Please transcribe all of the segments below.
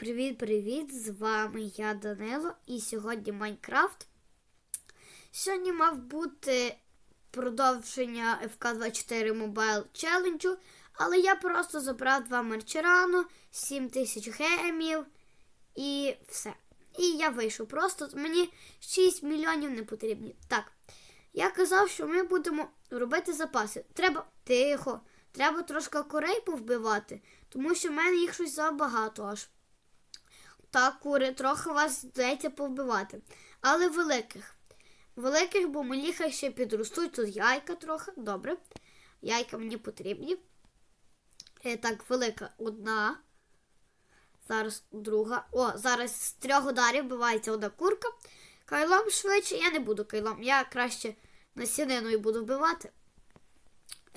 привіт-привіт! З вами я Данило і сьогодні Майнкрафт. Сьогодні мав бути продовження FK24 Mobile Challenge, але я просто забрав два мерчерану, 7000 гемів і все. І я вийшов. Просто мені 6 мільйонів не потрібні. Так, я казав, що ми будемо робити запаси. Треба тихо. Треба трошки курей повбивати, тому що в мене їх щось забагато аж. Так, кури, трохи вас здається повбивати. Але великих. Великих, бо малі хай ще підростуть. Тут яйка трохи. Добре. Яйка мені потрібні. Е, так, велика одна. Зараз друга. О, зараз з трьох ударів вбивається одна курка. Кайлом швидше я не буду кайлом. Я краще насіниною буду вбивати.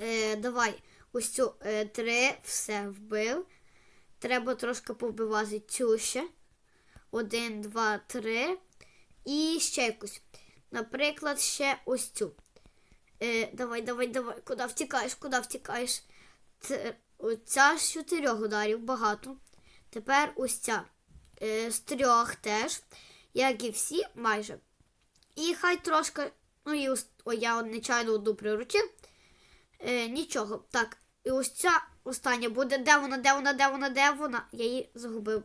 Е, давай ось цю е, три, все вбив. Треба трошки повбивати цю ще. Один, два, три. І ще якусь. Наприклад, ще ось цю. Е, давай, давай, давай. Куди втікаєш? Куди втікаєш? Це, оця з чотирьох ударів багато. Тепер ось ця. Е, з трьох теж. Як і всі, майже. І хай трошки. Ну і ось, о, я нечайно одну приручив. Е, нічого. Так, і ось ця остання буде. Де вона, де вона, де вона, де вона? Я її загубив.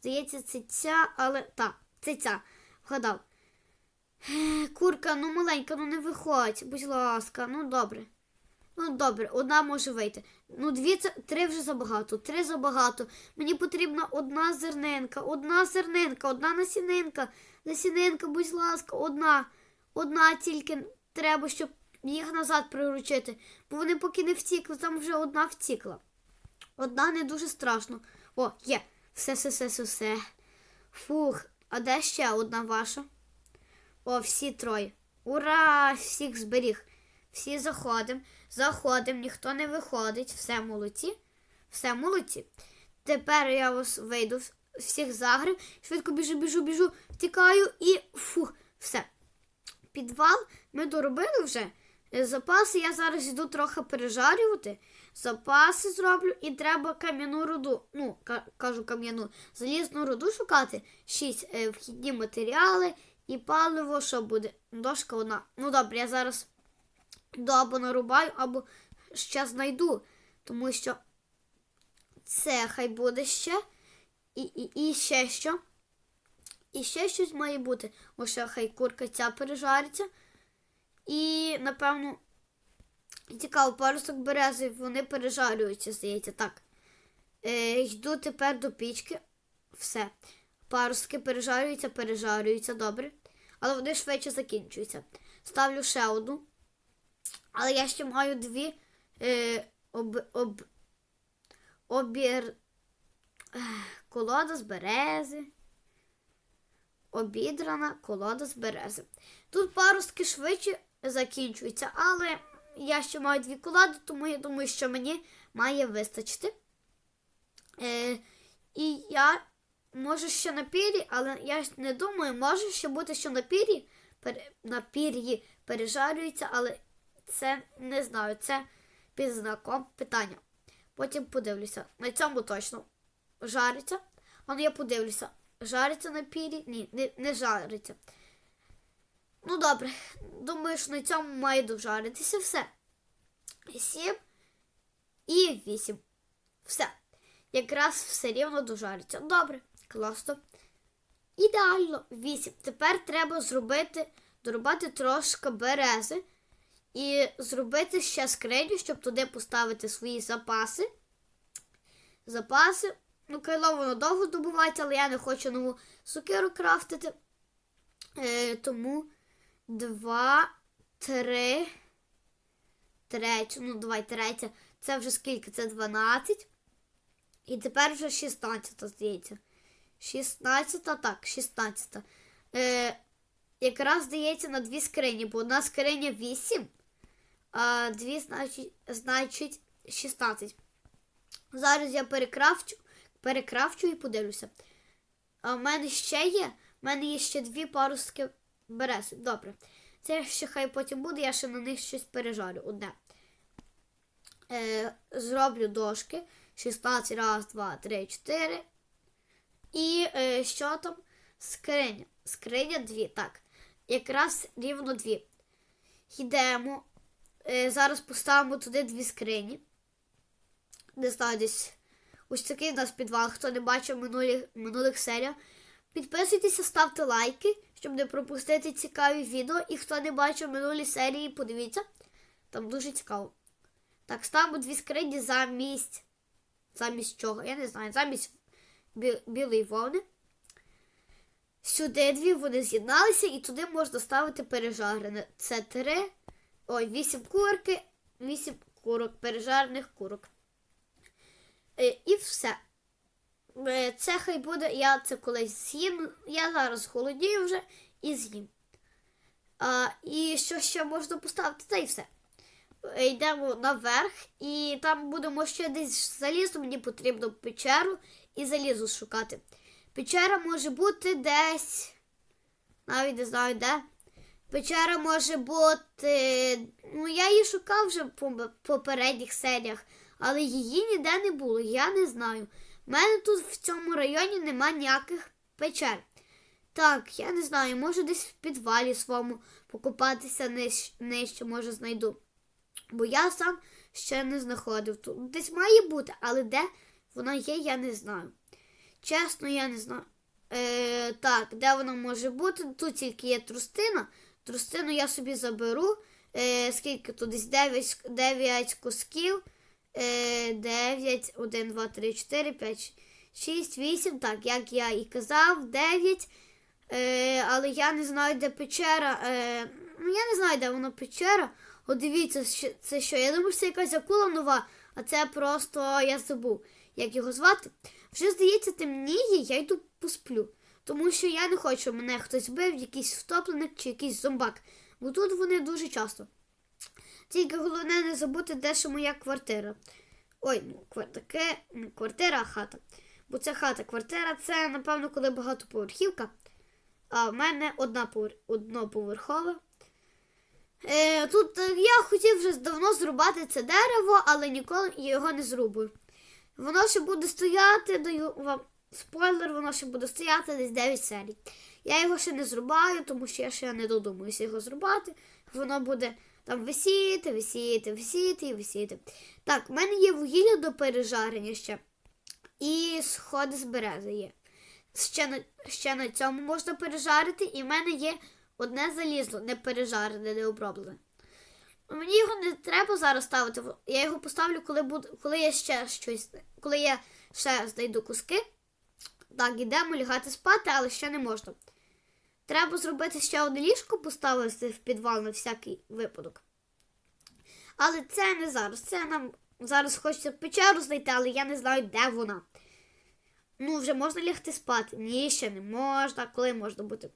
Здається, це ця, але так, це ця. Вгадав. Е, Курка, ну маленька, ну не виходь, будь ласка, ну добре. Ну добре, одна може вийти. Ну, дві це три вже забагато, три забагато. Мені потрібна одна зернинка, одна зернинка, одна насінинка. Насінинка, будь ласка, одна. Одна тільки треба, щоб їх назад приручити. Бо вони поки не втікли, там вже одна втікла. Одна не дуже страшно. О, є. Все, все, все, все, все. Фух, а де ще одна ваша? О, всі троє. Ура! Всіх зберіг. Всі заходимо. Заходимо, ніхто не виходить. Все молодці. Все молодці. Тепер я вас вийду, всіх загрив. Швидко біжу, біжу, біжу, втікаю і фух, все. Підвал ми доробили вже. Е, Запаси я зараз йду трохи пережарювати. Запаси зроблю і треба кам'яну руду. Ну, кажу кам'яну, залізну руду шукати. Шість е, вхідні матеріали і паливо, що буде. Дошка одна. Ну добре, я зараз до або нарубаю, або ще знайду. Тому що це хай буде ще. І, і, і ще що. І ще щось має бути. Ось ще хай курка ця пережариться. І, напевно, цікаво, парусок берези, вони пережарюються, здається, так. Е, йду тепер до пічки. Все. Паруски пережарюються, пережарюються, добре. Але вони швидше закінчуються. Ставлю ще одну. Але я ще маю дві е, об, об, обір... колода з берези. Обідрана колода з берези. Тут паростки швидше закінчуються, але я ще маю дві колоди, тому я думаю, що мені має вистачити. Е, і я можу ще на пір'ї, але я не думаю, може ще бути, що на пір'ї пере, на пір'ї пережарюється, але це не знаю, це під знаком питання. Потім подивлюся. На цьому точно жариться. А ну я подивлюся. Жариться на пірі? Ні, не, не жариться. Ну добре. Думаю, що на цьому має дожаритися все. Сім і вісім. Все. Якраз все рівно дожариться. Добре, класно. Ідеально. Вісім. Тепер треба зробити, дорубати трошки берези і зробити ще скриню, щоб туди поставити свої запаси. Запаси. Ну, кайло воно довго добувається, але я не хочу нову сукеру крафтити. Е, тому два, три, третю, ну, давай третя. Це вже скільки? Це 12. І тепер вже 16, здається. 16, так, 16. Е, якраз здається на дві скрині, бо одна скриня 8, а дві, значить, значить 16. Зараз я перекрафчу, перекрафчу і подивлюся. А в мене ще є. В мене є ще дві паруски берези. Добре. Це ще хай потім буде, я ще на них щось пережарю. Одне. Е, зроблю дошки. 16, раз, два, три, чотири. І е, що там? Скриня. Скриня дві. Так. Якраз рівно дві. Йдемо. Е, зараз поставимо туди дві скрині. Не знаю, десь ось такий у нас підвал. Хто не бачив минулі, минулих серій. Підписуйтеся, ставте лайки, щоб не пропустити цікаві відео. І хто не бачив минулі серії, подивіться. Там дуже цікаво. Так, ставимо дві скрині замість. Замість чого? Я не знаю. Замість бі- білої вовни. Сюди дві вони з'єдналися, і туди можна ставити пережарене. Це три. Ой, вісім курки, вісім курок, пережарених курок. Е, і все. Е, Це хай буде, я це колись з'їм. Я зараз холодію вже і з'їм. А, і що ще можна поставити, та й все. Е, Йдемо наверх, і там будемо ще десь залізти. Мені потрібно печеру і залізу шукати. Печера може бути десь. Навіть не знаю де. Печера може бути. Ну, я її шукав вже по попередніх серіях, але її ніде не було, я не знаю. У мене тут в цьому районі нема ніяких печер. Так, я не знаю, може десь в підвалі своєму покупатися ниж- нижче, може знайду. Бо я сам ще не знаходив. Тут десь має бути, але де вона є, я не знаю. Чесно, я не знаю. Е, так, де вона може бути? Тут тільки є трустина. Трустину я собі заберу. Е, скільки тут десь 9, 9 кусків. Е, 9, 1, 2, 3, 4, 5, 6, 8. Так, як я і казав, 9. Е, але я не знаю, де печера. Е, ну, я не знаю, де вона печера. От дивіться, це що? Я думаю, що це якась акула нова, а це просто я забув, як його звати. Вже здається, темніє, я йду посплю. Тому що я не хочу, мене хтось бив, якийсь втопленик чи якийсь зомбак. Бо тут вони дуже часто. Тільки головне не забути, де ще моя квартира. Ой, ну, таке не квартира, а хата. Бо це хата. Квартира це, напевно, коли багатоповерхівка. А в мене одна повер... одноповерхова. Е, тут е, я хотів вже давно зрубати це дерево, але ніколи його не зрубую. Воно ще буде стояти, даю вам спойлер, воно ще буде стояти десь 9 серій. Я його ще не зрубаю, тому що я ще не додумуюся його зрубати. Воно буде там висіти, висіти, висіти і висіти. Так, в мене є вугілля до пережарення ще. І сходи з берези є. Ще на, ще на цьому можна пережарити, і в мене є одне залізо, не пережарене, не оброблене. Мені його не треба зараз ставити. Я його поставлю, коли буду, коли я ще щось, коли я ще знайду куски. Так, ідемо лягати спати, але ще не можна. Треба зробити ще одне ліжко, поставити в підвал на всякий випадок. Але це не зараз. Це нам зараз хочеться печеру знайти, але я не знаю, де вона. Ну, вже можна лягти спати. Ні, ще не можна. Коли можна бути?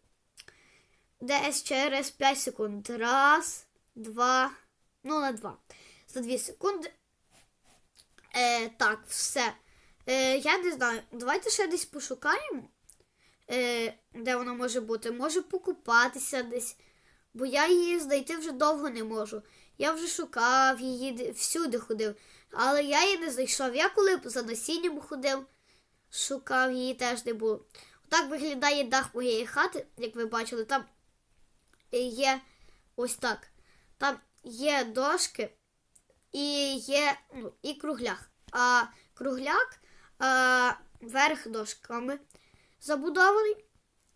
Десь через 5 секунд. Раз, два. Ну, на два. За 2 секунди. Е, так, все. Е, я не знаю. Давайте ще десь пошукаємо. Е, де вона може бути. Може покупатися десь. Бо я її знайти вже довго не можу. Я вже шукав її всюди ходив. Але я її не знайшов. Я коли за насінням ходив, шукав її теж не було. Отак виглядає дах моєї хати, як ви бачили, там є ось так. Там є дошки і є ну, і кругляк. А кругляк а, верх дошками забудований.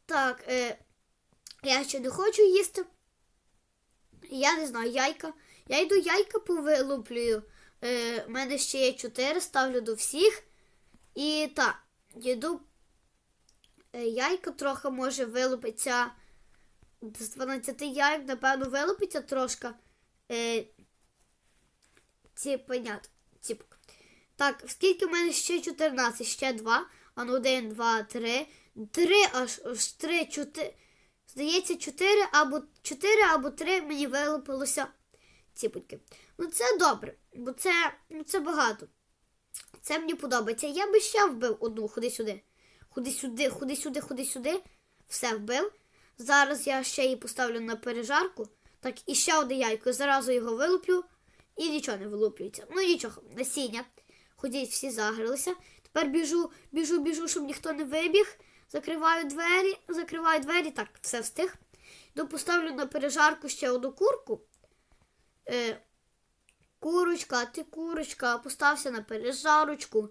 Так, е, я ще не хочу їсти. Я не знаю, яйка. Я йду яйка повилуплюю. Е, У мене ще є 4, ставлю до всіх. І так, йду. Е, яйка трохи може вилупиться. З 12 яйок, напевно, вилупиться трошки. Е, ці понят. Так, скільки в мене ще 14, ще 2. А ну 1, 2, 3. 3 аж, аж 3, 4. Здається, 4 або 4 або 3 мені вилупилося ціпочки. Ну це добре, бо це, ну, це багато. Це мені подобається. Я би ще вбив одну, ходи сюди. Ходи сюди, ходи сюди, ходи сюди. Все вбив. Зараз я ще її поставлю на пережарку. Так, і ще одне яйко. Зразу його вилуплю і нічого не вилуплюється. Ну нічого, насіння. Ходіть, всі загралися. Тепер біжу, біжу, біжу, щоб ніхто не вибіг. Закриваю двері, закриваю двері, так, все встиг. Поставлю на пережарку ще одну курку. Е, курочка, ти курочка, постався на пережарочку.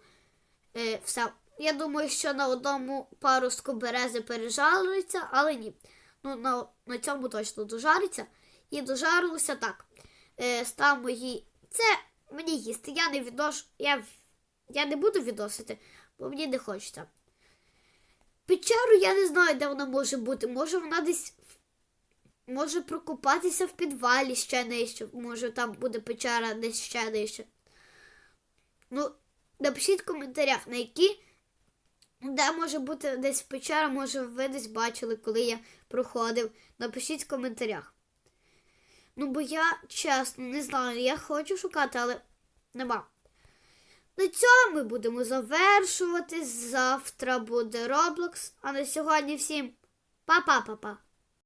Е, все. Я думаю, що на одному паруску берези пережариться, але ні. Ну, на, на цьому точно дожариться. І дожарилося так. Е, ставимо її. Це мені їсти. Я не відношу. Я, я не буду відносити, бо мені не хочеться. Печеру я не знаю, де вона може бути. Може вона десь може прокопатися в підвалі ще нижче. Може там буде печера десь ще нижче. Ну, напишіть в коментарях, на які, де може бути десь печера, може ви десь бачили, коли я проходив. Напишіть в коментарях. Ну, бо я чесно не знаю, я хочу шукати, але нема. На цьому ми будемо завершувати. Завтра буде Roblox. А на сьогодні всім па-па-па-па.